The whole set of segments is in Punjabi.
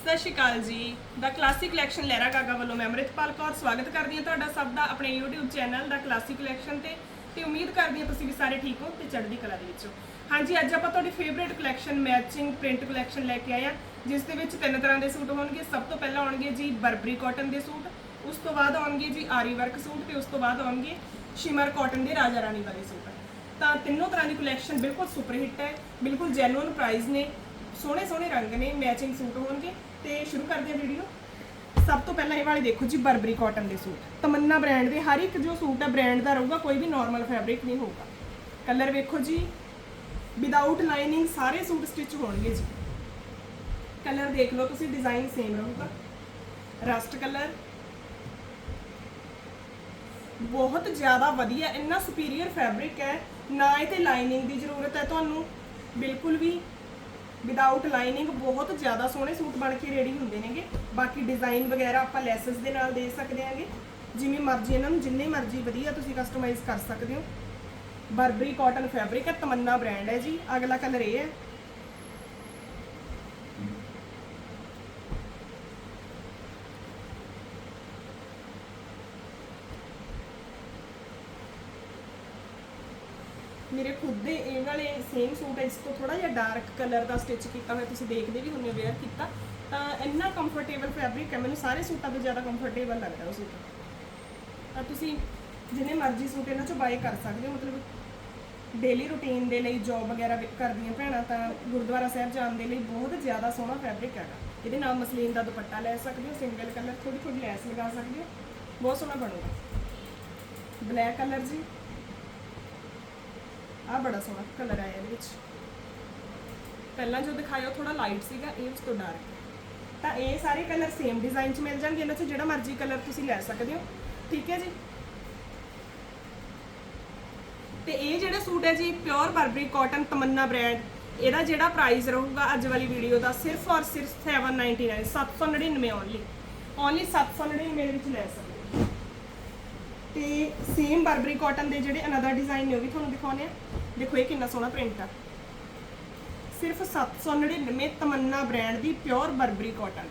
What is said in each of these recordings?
ਸਤਿ ਸ਼੍ਰੀ ਅਕਾਲ ਜੀ। ਦਾ ਕਲਾਸਿਕ ਕਲੈਕਸ਼ਨ ਲਹਿਰਾ ਗਾਗਾ ਵੱਲੋਂ ਮੈਂ ਅੰਮ੍ਰਿਤਪਾਲ ਕੌਰ ਸਵਾਗਤ ਕਰਦੀ ਹਾਂ ਤੁਹਾਡਾ ਸਭ ਦਾ ਆਪਣੇ YouTube ਚੈਨਲ ਦਾ ਕਲਾਸਿਕ ਕਲੈਕਸ਼ਨ ਤੇ। ਤੇ ਉਮੀਦ ਕਰਦੀ ਹਾਂ ਤੁਸੀਂ ਵੀ ਸਾਰੇ ਠੀਕ ਹੋ ਤੇ ਚੜ੍ਹਦੀ ਕਲਾ ਦੇ ਵਿੱਚ ਹੋ। ਹਾਂਜੀ, ਅੱਜ ਆਪਾਂ ਤੁਹਾਡੀ favourite collection matching print collection ਲੈ ਕੇ ਆਏ ਹਾਂ, ਜਿਸ ਦੇ ਵਿੱਚ ਤਿੰਨ ਤਰ੍ਹਾਂ ਦੇ ਸੂਟ ਹੋਣਗੇ। ਸਭ ਤੋਂ ਪਹਿਲਾਂ ਆਉਣਗੇ ਜੀ ਬਰਬਰੀ ਕਾਟਨ ਦੇ ਸੂਟ, ਉਸ ਤੋਂ ਬਾਅਦ ਆਉਣਗੇ ਜੀ ਆਰੀ ਵਰਕ ਸੂਟ ਤੇ ਉਸ ਤੋਂ ਬਾਅਦ ਆਉਣਗੇ ਸ਼ਿਮਰ ਕਾਟਨ ਦੇ ਰਾਜਾ ਰਾਣੀ ਵਾਲੇ ਸੂਟ। ਤਾਂ ਤਿੰਨੋਂ ਤਰ੍ਹਾਂ ਦੀ ਕਲੈਕਸ਼ਨ ਬਿਲਕੁਲ ਸੁਪਰ ਹਿੱਟ ਹੈ, ਬਿਲਕੁਲ ਜੈਨੂਇਨ ਪ੍ਰਾਈਸ ਨੇ। ਸੋਹਣੇ ਸੋਹਣੇ ਰੰਗ ਨੇ ਮੈਚਿੰਗ ਸੂਟ ਹੋਣਗੇ ਤੇ ਸ਼ੁਰੂ ਕਰਦੇ ਹਾਂ ਵੀਡੀਓ ਸਭ ਤੋਂ ਪਹਿਲਾਂ ਇਹ ਵਾਲੇ ਦੇਖੋ ਜੀ ਬਰਬਰੀ ਕਾਟਨ ਦੇ ਸੂਟ। ਤਮੰਨਾ ਬ੍ਰਾਂਡ ਦੇ, ਹਰ ਇੱਕ ਜੋ ਸੂਟ ਹੈ ਬ੍ਰਾਂਡ ਦਾ ਰਹੂਗਾ, ਕੋਈ ਵੀ ਨਾਰਮਲ ਫੈਬਰਿਕ ਨਹੀਂ ਹੋਊਗਾ। ਕਲਰ ਵੇਖੋ ਜੀ ਵਿਦਆਊਟ ਲਾਈਨਿੰਗ ਸਾਰੇ ਸੂਟ ਸਟਿਚ ਹੋਣਗੇ ਜੀ। ਕਲਰ ਦੇਖ ਲਓ ਤੁਸੀਂ ਡਿਜ਼ਾਈਨ ਸੇਮ ਰਹੂਗਾ। ਰਸਟ ਕਲਰ ਬਹੁਤ ਜ਼ਿਆਦਾ ਵਧੀਆ, ਇੰਨਾ ਸੁਪੀਰੀਅਰ ਫੈਬਰਿਕ ਹੈ। ਨਾ ਇਹ ਤੇ ਲਾਈਨਿੰਗ ਦੀ ਜ਼ਰੂਰਤ ਹੈ ਤੁਹਾਨੂੰ। ਬਿਲਕੁਲ ਵੀ ਵਿਦਆਊਟ ਲਾਈਨਿੰਗ ਬਹੁਤ ਜ਼ਿਆਦਾ ਸੋਹਣੇ ਸੂਟ ਬਣ ਕੇ ਰੈਡੀ ਹੁੰਦੇ ਨੇਗੇ। ਬਾਕੀ ਡਿਜ਼ਾਈਨ ਵਗੈਰਾ ਆਪਾਂ ਲੈਸਸ ਦੇ ਨਾਲ ਦੇ ਸਕਦੇ ਆਂਗੇ। ਜਿਵੇਂ ਮਰਜ਼ੀ ਇਹਨਾਂ ਨੂੰ ਜਿੰਨੇ ਮਰਜ਼ੀ ਵਧੀਆ ਤੁਸੀਂ ਕਸਟਮਾਈਜ਼ ਕਰ ਸਕਦੇ ਹੋ। ਬਰਬਰੀ ਕਾਟਨ ਫੈਬਰਿਕ ਹੈ, ਤਮੰਨਾ ਬ੍ਰਾਂਡ ਹੈ ਜੀ। ਅਗਲਾ ਕਲਰ ਇਹ ਹੈ ਮੇਰੇ ਖੁਦ ਦੇ ਇਹ ਵਾਲੇ ਸੇਮ ਸੂਟ ਹੈ ਇਸ ਤੋਂ ਥੋੜਾ ਜਿਹਾ ਡਾਰਕ ਕਲਰ ਦਾ ਸਟਿਚ ਕੀਤਾ ਹੋਇਆ ਤੁਸੀਂ ਦੇਖਦੇ ਵੀ ਹੁੰਨੇ ਵੇਅਰ ਕੀਤਾ। ਤਾਂ ਇੰਨਾ ਕੰਫਰਟੇਬਲ ਫੈਬਰਿਕ ਹੈ, ਮੈਨੂੰ ਸਾਰੇ ਸੂਟਾਂ ਤੋਂ ਜ਼ਿਆਦਾ ਕੰਫਰਟੇਬਲ ਲੱਗਦਾ ਉਹ ਸੂਟ। ਤਾਂ ਤੁਸੀਂ ਜਿੰਨੇ ਮਰਜ਼ੀ ਸੂਟ ਇਹਨਾਂ ਚੋਂ ਬਾਏ ਕਰ ਸਕਦੇ ਹੋ, ਮਤਲਬ ਡੇਲੀ ਰੂਟੀਨ ਦੇ ਲਈ ਜੌਬ ਵਗੈਰਾ ਕਰਦੀਆਂ ਭੈਣਾਂ, ਤਾਂ ਗੁਰਦੁਆਰਾ ਸਾਹਿਬ ਜਾਣ ਦੇ ਲਈ ਬਹੁਤ ਜ਼ਿਆਦਾ ਸੋਹਣਾ ਫੈਬਰਿਕ ਹੈਗਾ। ਇਹਦੇ ਨਾਲ ਮਸਲੀਨ ਦਾ ਦੁਪੱਟਾ ਲੈ ਸਕਦੇ ਹੋ ਸਿੰਗਲ ਕਲਰ ਥੋੜੀ ਥੋੜੀ ਲੈਸ ਲਗਾ ਸਕਦੇ ਹੋ, ਬਹੁਤ ਸੋਹਣਾ ਬਣੂਗਾ। ਬਲੈਕ ਕਲਰ ਜੀ ਆ ਬੜਾ ਸੋਹਣਾ ਕਲਰ ਆਇਆ ਇਹਦੇ ਵਿੱਚ। ਪਹਿਲਾਂ ਜੋ ਦਿਖਾਇਆ ਉਹ ਥੋੜਾ ਲਾਈਟ ਸੀਗਾ, ਇਹ ਉਸ ਤੋਂ ਡਾਰਕ ਤਾਂ ਇਹ ਸਾਰੇ ਕਲਰ ਸੇਮ ਡਿਜ਼ਾਈਨ 'ਚ ਮਿਲ ਜਾਣਗੇ, ਇਹਨਾਂ 'ਚ ਜਿਹੜਾ ਮਰਜ਼ੀ ਕਲਰ ਤੁਸੀਂ ਲੈ ਸਕਦੇ ਹੋ। ਠੀਕ ਹੈ ਜੀ? ਤੇ ਇਹ ਜਿਹੜਾ ਸੂਟ ਹੈ ਜੀ pure Burberry cotton Tamanna brand ਇਹਦਾ ਜਿਹੜਾ ਪ੍ਰਾਈਸ ਰਹੂਗਾ ਅੱਜ ਵਾਲੀ ਵੀਡੀਓ ਦਾ ਸਿਰਫ ਔਰ ਸਿਰਫ 799 799 ਓਨਲੀ ਓਨਲੀ 799 ਦੇ ਵਿੱਚ ਲੈ ਸਕਦੇ ਤੇ ਸੇਮ ਬਰਬਰੀ ਕਾਟਨ ਦੇ ਜਿਹੜੇ ਅਨਦਰ ਡਿਜ਼ਾਈਨ ਨੇ ਉਹ ਵੀ ਤੁਹਾਨੂੰ ਦਿਖਾਉਣੇ ਆ ਦੇਖੋ ਇਹ ਕਿੰਨਾ ਸੋਹਣਾ ਪ੍ਰਿੰਟ ਆ। ਸਿਰਫ 799 ਤਮੰਨਾ ਬ੍ਰਾਂਡ ਦੀ pure Burberry cotton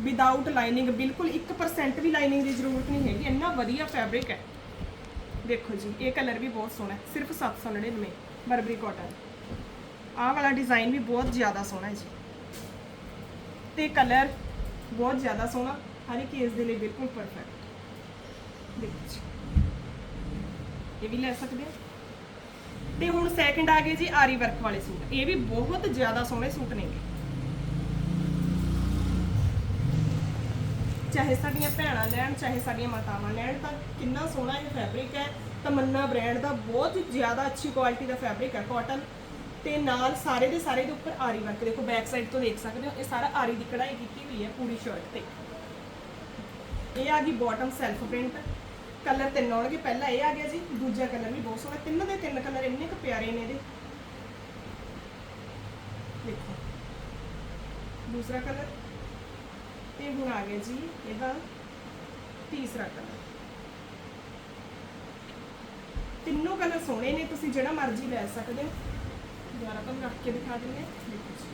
without lining ਬਿਲਕੁਲ 1% ਵੀ ਲਾਈਨਿੰਗ ਦੀ ਜ਼ਰੂਰਤ ਨਹੀਂ ਹੈਗੀ। ਇੰਨਾ ਵਧੀਆ ਫੈਬਰਿਕ ਹੈ। ਦੇਖੋ ਜੀ, ਇਹ ਕਲਰ ਵੀ ਬਹੁਤ ਸੋਹਣਾ ਹੈ। ਸਿਰਫ 799 ਬਰਬਰੀ ਕਾਟਨ ਆਹ ਵਾਲਾ ਡਿਜ਼ਾਈਨ ਵੀ ਬਹੁਤ ਜ਼ਿਆਦਾ ਸੋਹਣਾ ਹੈ ਜੀ। ਤੇ ਕਲਰ ਬਹੁਤ ਜ਼ਿਆਦਾ ਸੋਹਣਾ। ਹਰ ਇੱਕ ਕੇਸ ਦੇ ਲਈ ਬਿਲਕੁਲ ਪਰਫੈਕਟ ਦੇਖੋ ਇਹ ਵੀ ਲੈ ਸਕਦੇ ਹੋ। ਤੇ ਹੁਣ ਸੈਕਿੰਡ ਆ ਗਏ ਜੀ ਆਰੀ ਵਰਕ ਵਾਲੇ ਸੂਟ। ਇਹ ਵੀ ਬਹੁਤ ਜ਼ਿਆਦਾ ਸੋਹਣੇ ਸੂਟ ਨੇਗੇ। ਚਾਹੇ ਸਾਡੀਆਂ ਭੈਣਾਂ ਲੈਣ, ਚਾਹੇ ਸਾਡੀਆਂ ਮਾਤਾਵਾਂ ਲੈਣ, ਤਾਂ ਕਿੰਨਾ ਸੋਹਣਾ ਇਹ ਫੈਬਰਿਕ ਹੈ। ਤਮੰਨਾ ਬ੍ਰਾਂਡ ਦਾ ਬਹੁਤ ਜ਼ਿਆਦਾ ਅੱਛੀ ਕੁਆਲਿਟੀ ਦਾ ਫੈਬਰਿਕ ਹੈ ਕਾਟਨ ਤੇ ਨਾਲ ਸਾਰੇ ਦੇ ਸਾਰੇ ਦੇ ਉੱਪਰ ਆਰੀ ਵਰਕ। ਦੇਖੋ ਬੈਕ ਸਾਈਡ ਤੋਂ ਦੇਖ ਸਕਦੇ ਹੋ, ਇਹ ਸਾਰਾ ਆਰੀ ਦੀ ਕਢਾਈ ਕੀਤੀ ਹੋਈ ਹੈ ਪੂਰੀ ਸ਼ਰਟ ਤੇ। ਇਹ ਆ ਗਈ ਬਾਟਮ ਸੈਲਫ ਪ੍ਰਿੰਟ ਕਲਰ ਤਿੰਨ ਆਉਣਗੇ, ਪਹਿਲਾ ਇਹ ਆ ਗਿਆ ਜੀ, ਦੂਜਾ ਕਲਰ ਵੀ ਬਹੁਤ ਸੋਹਣਾ, ਤਿੰਨ ਦੇ ਤਿੰਨ ਕਲਰ ਇੰਨੇ ਕੁ ਪਿਆਰੇ ਨੇ ਇਹਦੇ। ਦੇਖੋ, ਦੂਸਰਾ ਕਲਰ ਤੇ ਹੁਣ ਆ ਗਿਆ ਜੀ, ਇਹਦਾ ਤੀਸਰਾ ਕਲਰ। ਤਿੰਨੋਂ ਕਲਰ ਸੋਹਣੇ ਨੇ, ਤੁਸੀਂ ਜਿਹੜਾ ਮਰਜ਼ੀ ਲੈ ਸਕਦੇ ਹੋ। ਦੁਬਾਰਾ ਤੁਹਾਨੂੰ ਰੱਖ ਕੇ ਦਿਖਾ ਦਿੰਦੇ ਹਾਂ। ਦੇਖੋ ਜੀ।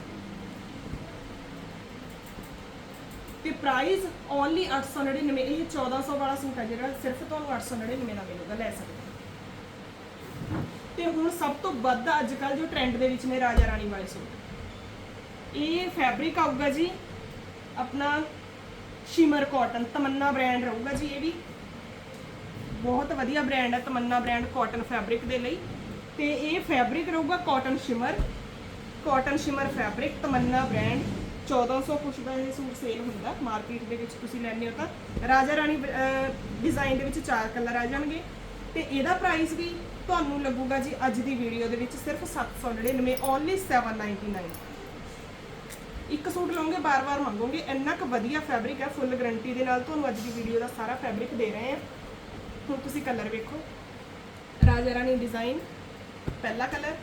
ਤੇ ਪ੍ਰਾਈਸ ਓਨਲੀ 899 ਇਹ 1400 ਵਾਲਾ ਸੂਟ ਹੈ ਜਿਹੜਾ ਸਿਰਫ ਤੁਹਾਨੂੰ 899 ਦਾ ਮਿਲੂਗਾ, ਲੈ ਸਕਦੇ ਹੋ। ਤੇ ਹੁਣ ਸਭ ਤੋਂ ਵੱਧ ਅੱਜ ਕੱਲ ਜੋ ਟ੍ਰੈਂਡ ਦੇ ਵਿੱਚ ਨੇ ਰਾਜਾ ਰਾਣੀ ਵਾਲੇ ਸੂਟ। ਇਹ ਫੈਬਰਿਕ ਆਊਗਾ ਜੀ, ਆਪਣਾ ਸ਼ਿਮਰ ਕਾਟਨ ਤਮੰਨਾ ਬ੍ਰਾਂਡ ਰਹੂਗਾ ਜੀ ਇਹ ਵੀ। ਬਹੁਤ ਵਧੀਆ ਬ੍ਰਾਂਡ ਹੈ ਤਮੰਨਾ ਬ੍ਰਾਂਡ ਕਾਟਨ ਫੈਬਰਿਕ ਦੇ ਲਈ। ਤੇ ਇਹ ਫੈਬਰਿਕ ਰਹੂਗਾ cotton shimmer cotton shimmer fabric Tamanna brand 1400 ਕੁਛ ਦਾ ਇਹ ਸੂਟ ਸੇਲ ਹੁੰਦਾ ਮਾਰਕੀਟ ਦੇ ਵਿੱਚ ਤੁਸੀਂ ਲੈਣੇ ਹੋ ਤਾਂ। ਰਾਜਾ ਰਾਣੀ ਡਿਜ਼ਾਈਨ ਦੇ ਵਿੱਚ ਚਾਰ ਕਲਰ ਆ ਜਾਣਗੇ। ਤੇ ਇਹਦਾ ਪ੍ਰਾਈਸ ਵੀ ਤੁਹਾਨੂੰ ਲੱਗੂਗਾ ਜੀ ਅੱਜ ਦੀ ਵੀਡੀਓ ਦੇ ਵਿੱਚ ਸਿਰਫ 799 ਓਨਲੀ 799 ਇੱਕ ਸੂਟ ਲਓਗੇ ਬਾਰ-ਬਾਰ ਮੰਗੋਗੇ, ਇੰਨਾ ਕੁ ਵਧੀਆ ਫੈਬਰਿਕ ਹੈ ਫੁੱਲ ਗਰੰਟੀ ਦੇ ਨਾਲ ਤੁਹਾਨੂੰ ਅੱਜ ਦੀ ਵੀਡੀਓ ਦਾ ਸਾਰਾ ਫੈਬਰਿਕ ਦੇ ਰਹੇ ਹਾਂ। ਹੁਣ ਤੁਸੀਂ ਕਲਰ ਵੇਖੋ। ਰਾਜਾ ਰਾਣੀ ਡਿਜ਼ਾਈਨ ਪਹਿਲਾ ਕਲਰ।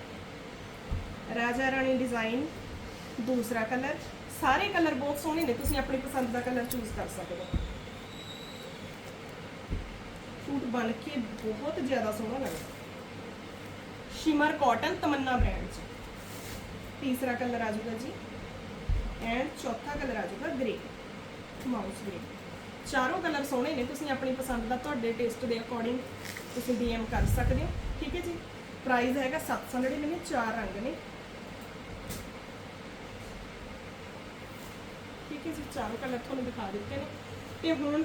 ਰਾਜਾ ਰਾਣੀ ਡਿਜ਼ਾਈਨ ਦੂਸਰਾ ਕਲਰ। ਸਾਰੇ ਕਲਰ ਬਹੁਤ ਸੋਹਣੇ ਨੇ, ਤੁਸੀਂ ਆਪਣੀ ਪਸੰਦ ਦਾ ਕਲਰ ਚੂਜ਼ ਕਰ ਸਕਦੇ ਹੋ। ਸੂਟ ਬਣ ਕੇ ਬਹੁਤ ਜ਼ਿਆਦਾ ਸੋਹਣਾ ਲੱਗਦਾ। ਸ਼ਿਮਰ ਕਾਟਨ ਤਮੰਨਾ ਬ੍ਰਾਂਡ ਚ। ਤੀਸਰਾ ਕਲਰ ਆ ਜਾਊਗਾ ਜੀ। ਐਂਡ ਚੌਥਾ ਕਲਰ ਆ ਜਾਊਗਾ ਗ੍ਰੇ ਮਾਊਸ ਗ੍ਰੇ ਚਾਰੋਂ ਕਲਰ ਸੋਹਣੇ ਨੇ, ਤੁਸੀਂ ਆਪਣੀ ਪਸੰਦ ਦਾ ਤੁਹਾਡੇ ਟੇਸਟ ਦੇ ਅਕੋਰਡਿੰਗ ਤੁਸੀਂ ਡੀਐਮ ਕਰ ਸਕਦੇ ਹੋ। ਠੀਕ ਹੈ ਜੀ? ਪ੍ਰਾਈਸ ਹੈਗਾ 799 ਚਾਰ ਰੰਗ ਨੇ। ਠੀਕ ਹੈ ਜੀ, ਚਾਰੋਂ ਕਲਰ ਤੁਹਾਨੂੰ ਦਿਖਾ ਦਿੱਤੇ ਨੇ। ਤੇ ਹੁਣ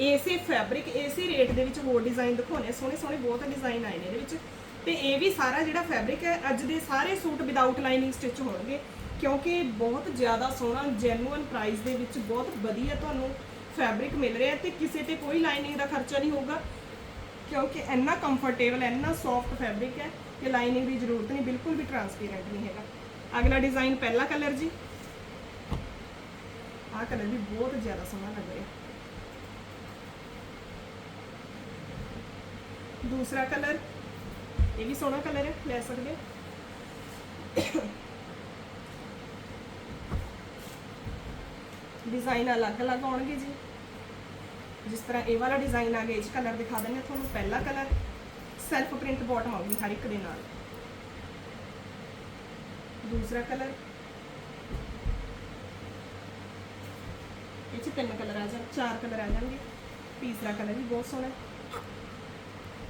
ਏਸੇ ਫੈਬਰਿਕ ਏਸੇ ਰੇਟ ਦੇ ਵਿੱਚ ਹੋਰ ਡਿਜ਼ਾਈਨ ਦਿਖਾਉਣੇ ਸੋਹਣੇ ਸੋਹਣੇ ਬਹੁਤ ਡਿਜ਼ਾਈਨ ਆਏ ਨੇ ਇਹਦੇ ਵਿੱਚ। ਤੇ ਇਹ ਵੀ ਸਾਰਾ ਜਿਹੜਾ ਫੈਬਰਿਕ ਹੈ, ਅੱਜ ਦੇ ਸਾਰੇ ਸੂਟ ਵਿਦਆਊਟ ਲਾਈਨਿੰਗ ਸਟਿਚ ਹੋਣਗੇ। ਕਿਉਂਕਿ ਬਹੁਤ ਜ਼ਿਆਦਾ ਸੋਹਣਾ ਜੈਨੂਅਨ ਪ੍ਰਾਈਸ ਦੇ ਵਿੱਚ ਬਹੁਤ ਵਧੀਆ ਤੁਹਾਨੂੰ ਫੈਬਰਿਕ ਮਿਲ ਰਿਹਾ ਤੇ ਕਿਸੇ ਤੇ ਕੋਈ ਲਾਈਨਿੰਗ ਦਾ ਖਰਚਾ ਨਹੀਂ ਹੋਊਗਾ। ਕਿਉਂਕਿ ਇੰਨਾ ਕੰਫਰਟੇਬਲ ਇੰਨਾ ਸੌਫਟ ਫੈਬਰਿਕ ਹੈ ਕਿ ਲਾਈਨਿੰਗ ਦੀ ਜ਼ਰੂਰਤ ਨਹੀਂ, ਬਿਲਕੁਲ ਵੀ ਟਰਾਂਸਪੇਰੈਂਟ ਨਹੀਂ ਹੈਗਾ। ਅਗਲਾ ਡਿਜ਼ਾਈਨ ਪਹਿਲਾ ਕਲਰ ਜੀ। ਆਹ ਕਲਰ ਵੀ ਬਹੁਤ ਜ਼ਿਆਦਾ ਸੋਹਣਾ ਲੱਗ ਰਿਹਾ ਦੂਸਰਾ ਕਲਰ ਇਹ ਵੀ ਸੋਹਣਾ ਕਲਰ ਹੈ ਲੈ ਸਕਦੇ ਹੋ ਡਿਜ਼ਾਈਨ ਅਲੱਗ-ਅਲੱਗ ਆਉਣਗੇ ਜੀ ਜਿਸ ਤਰ੍ਹਾਂ ਇਹ ਵਾਲਾ ਡਿਜ਼ਾਈਨ ਆ ਗਿਆ ਇਸ ਕਲਰ ਦਿਖਾ ਦਿੰਦੇ ਹਾਂ ਤੁਹਾਨੂੰ ਪਹਿਲਾ ਕਲਰ ਸੈਲਫ ਪ੍ਰਿੰਟ ਬਾਟਮ ਆਉਗੀ ਹਰ ਇੱਕ ਦੇ ਨਾਲ ਦੂਸਰਾ ਕਲਰ ਇਹ ਚ ਤਿੰਨ ਕਲਰ ਆ ਜਾਣ, ਚਾਰ ਕਲਰ ਆ ਜਾਣਗੇ। ਤੀਸਰਾ ਕਲਰ ਵੀ ਬਹੁਤ ਸੋਹਣਾ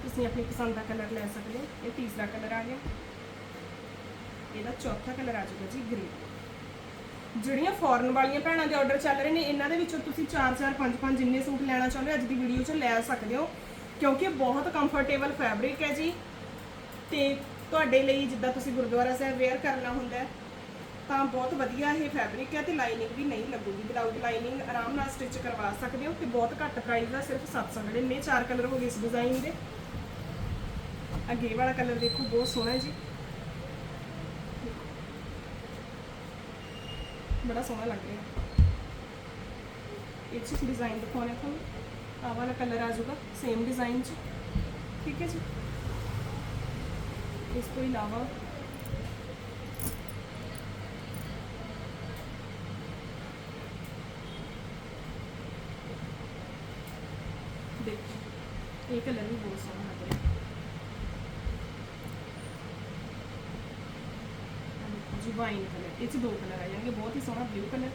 ਤੁਸੀਂ ਆਪਣੀ ਪਸੰਦ ਦਾ ਕਲਰ ਲੈ ਸਕਦੇ ਹੋ। ਇਹ ਤੀਸਰਾ ਕਲਰ ਆ ਗਿਆ। ਇਹਦਾ ਚੌਥਾ ਕਲਰ ਆ ਜਾਊਗਾ ਜੀ ਗ੍ਰੇ। ਜਿਹੜੀਆਂ ਫੋਰਨ ਵਾਲੀਆਂ ਭੈਣਾਂ ਦੇ ਆਰਡਰ ਚੱਲ ਰਹੇ ਨੇ, ਇਹਨਾਂ ਦੇ ਵਿੱਚੋਂ ਤੁਸੀਂ 4 4 5 5 ਜਿੰਨੇ ਸੂਟ ਲੈਣਾ ਚਾਹੁੰਦੇ ਹੋ, ਅੱਜ ਦੀ ਵੀਡੀਓ 'ਚ ਲੈ ਸਕਦੇ ਹੋ। ਕਿਉਂਕਿ ਬਹੁਤ ਕੰਫਰਟੇਬਲ ਫੈਬਰਿਕ ਹੈ ਜੀ। ਤੇ ਤੁਹਾਡੇ ਲਈ ਜਿੱਦਾਂ ਤੁਸੀਂ ਗੁਰਦੁਆਰਾ ਸਾਹਿਬ ਵੇਅਰ ਕਰਨਾ ਹੁੰਦਾ ਹੈ ਤਾਂ ਬਹੁਤ ਵਧੀਆ ਇਹ ਫੈਬਰਿਕ ਹੈ ਤੇ ਲਾਈਨਿੰਗ ਵੀ ਨਹੀਂ ਲੱਗੂਗੀ। ਵਿਦਆਊਟ ਲਾਈਨਿੰਗ ਆਰਾਮ ਨਾਲ ਸਟਿਚ ਕਰਵਾ ਸਕਦੇ ਹੋ ਤੇ ਬਹੁਤ ਘੱਟ ਪ੍ਰਾਈਸ ਦਾ ਸਿਰਫ 799 ਚਾਰ ਕਲਰ ਹੋ ਗਏ ਇਸ ਡਿਜ਼ਾਈਨ ਦੇ। ਅੱਗੇ ਵਾਲਾ ਕਲਰ ਦੇਖੋ, ਬਹੁਤ ਸੋਹਣਾ ਹੈ ਜੀ। ਬੜਾ ਸੋਹਣਾ ਲੱਗ ਰਿਹਾ। ਇਹ ਚ ਡਿਜ਼ਾਈਨ ਦਿਖਾਉਣੇ ਤੁਹਾਨੂੰ। ਆਹ ਵਾਲਾ ਕਲਰ ਆ ਜਾਊਗਾ ਸੇਮ ਡਿਜ਼ਾਈਨ ਚ। ਠੀਕ ਹੈ ਜੀ। ਇਸ ਤੋਂ ਇਲਾਵਾ ਦੇਖੋ। ਇਹ ਕਲਰ ਵੀ ਬਹੁਤ ਸੋਹਣਾ ਲੱਗ ਰਿਹਾ। ਜੀ ਵਾਈਨ ਕਲਰ। ਇਹ ਚ ਦੋ ਕਲਰ ਆ ਜਾਣਗੇ, ਬਹੁਤ ਹੀ ਸੋਹਣਾ ਬਲੂ ਕਲਰ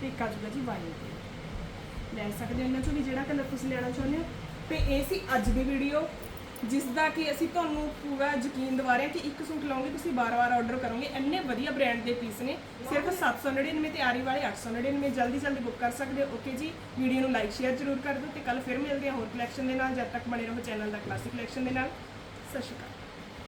ਤੇ ਇੱਕ ਆ ਜਾਊਗਾ ਜੀ ਵਾਈਨ ਕਲਰ। ਲੈ ਸਕਦੇ ਹੋ ਇਹਨਾਂ ਚੋਂ ਵੀ ਜਿਹੜਾ ਕਲਰ ਤੁਸੀਂ ਲੈਣਾ ਚਾਹੁੰਦੇ ਹੋ? ਤੇ ਇਹ ਸੀ ਅੱਜ ਦੀ ਵੀਡੀਓ ਜਿਸ ਦਾ ਕਿ ਅਸੀਂ ਤੁਹਾਨੂੰ ਪੂਰਾ ਯਕੀਨ ਦਿਵਾ ਰਹੇ ਹਾਂ ਕਿ ਇੱਕ ਸੂਟ ਲਓਗੇ, ਤੁਸੀਂ ਬਾਰ-ਬਾਰ ਆਰਡਰ ਕਰੋਗੇ। ਇੰਨੇ ਵਧੀਆ ਬ੍ਰਾਂਡ ਦੇ ਪੀਸ ਨੇ। ਸਿਰਫ 799 ਤੇ ਆਰੀ ਵਾਲੇ 899 ਜਲਦੀ ਜਲਦੀ ਬੁੱਕ ਕਰ ਸਕਦੇ ਹੋ। ਓਕੇ ਜੀ, ਵੀਡੀਓ ਨੂੰ ਲਾਈਕ ਸ਼ੇਅਰ ਜ਼ਰੂਰ ਕਰ ਦਿਓ ਤੇ ਕੱਲ ਫਿਰ ਮਿਲਦੇ ਹਾਂ ਹੋਰ ਕਲੈਕਸ਼ਨ ਦੇ ਨਾਲ। ਜਦ ਤੱਕ ਬਣੇ ਰਹੋ ਚੈਨਲ ਦਾ ਕਲਾਸਿਕ ਕਲੈਕਸ਼ਨ ਦੇ ਨਾਲ। ਸਤਿ ਸ਼੍ਰੀ ਅਕਾਲ।